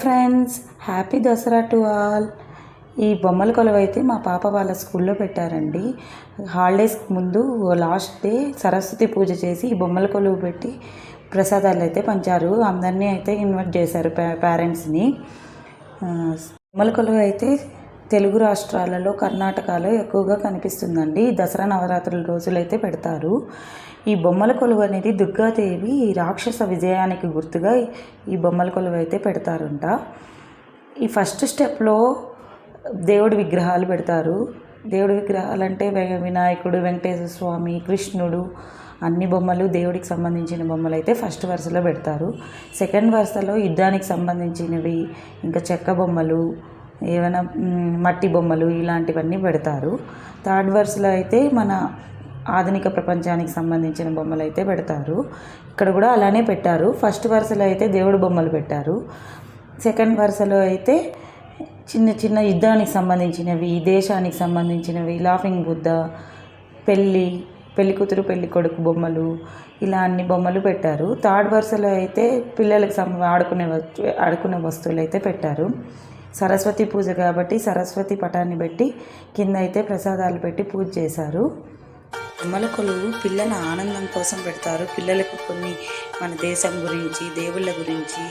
Friends happy Dasara to all ఈ బొమ్మల కొలువు అయితే మా పాప వాళ్ళ స్కూల్లో పెట్టారండి. హాలిడేస్ ముందు లాస్ట్ డే సరస్వతి పూజ చేసి ఈ బొమ్మల కొలువు పెట్టి ప్రసాదాలు అయితే పంచారు. అందరినీ అయితే ఇన్వైట్ చేశారు పేరెంట్స్ని బొమ్మల కొలువు అయితే తెలుగు రాష్ట్రాలలో కర్ణాటకలో ఎక్కువగా కనిపిస్తుందండి. దసరా నవరాత్రుల రోజులైతే పెడతారు. ఈ బొమ్మల కొలువు అనేది దుర్గాదేవి రాక్షస విజయానికి గుర్తుగా ఈ బొమ్మల కొలువు అయితే పెడతారంట. ఈ ఫస్ట్ స్టెప్లో దేవుడి విగ్రహాలు పెడతారు. దేవుడి విగ్రహాలు అంటే వినాయకుడు వెంకటేశ్వర స్వామి కృష్ణుడు అన్ని బొమ్మలు దేవుడికి సంబంధించిన బొమ్మలు అయితే ఫస్ట్ వరుసలో పెడతారు. సెకండ్ వరుసలో యుద్ధానికి సంబంధించినవి ఇంకా చెక్క బొమ్మలు ఏమైనా మట్టి బొమ్మలు ఇలాంటివన్నీ పెడతారు. థర్డ్ వరుసలో అయితే మన ఆధునిక ప్రపంచానికి సంబంధించిన బొమ్మలు అయితే పెడతారు. ఇక్కడ కూడా అలానే పెట్టారు. ఫస్ట్ వరుసలో అయితే దేవుడు బొమ్మలు పెట్టారు. సెకండ్ వరుసలో అయితే చిన్న చిన్న యుద్ధానికి సంబంధించినవి దేశానికి సంబంధించినవి లాఫింగ్ బుద్ధ పెళ్ళి పెళ్ళి కూతురు పెళ్ళి కొడుకు బొమ్మలు ఇలా అన్ని బొమ్మలు పెట్టారు. థర్డ్ వరుసలో అయితే పిల్లలకు సం ఆడుకునే వస్తు ఆడుకునే వస్తువులు అయితే పెట్టారు. సరస్వతి పూజ కాబట్టి సరస్వతి పటాన్ని పెట్టి కింద అయితే ప్రసాదాలు పెట్టి పూజ చేశారు. అమ్మలకులు పిల్లల ఆనందం కోసం పెడతారు. పిల్లలకు కొన్ని మన దేశం గురించి దేవుళ్ళ గురించి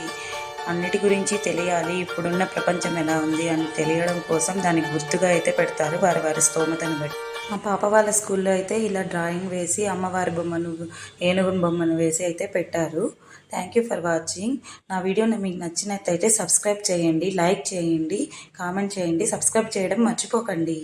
అన్నిటి గురించి తెలియాలి. ఇప్పుడున్న ప్రపంచం ఎలా ఉంది అని తెలియడం కోసం దానికి గుర్తుగా అయితే పెడతారు. వారి వారి స్తోమతను బట్టి. మా పాప వాళ్ళ స్కూల్లో అయితే ఇలా డ్రాయింగ్ వేసి అమ్మవారి బొమ్మను ఏనుగుని బొమ్మను వేసి అయితే పెట్టారు. థ్యాంక్ యూ ఫర్ వాచింగ్ నా వీడియో మీకు నచ్చినట్లయితే సబ్స్క్రైబ్ చేయండి లైక్ చేయండి కామెంట్ చేయండి సబ్స్క్రైబ్ చేయడం మర్చిపోకండి.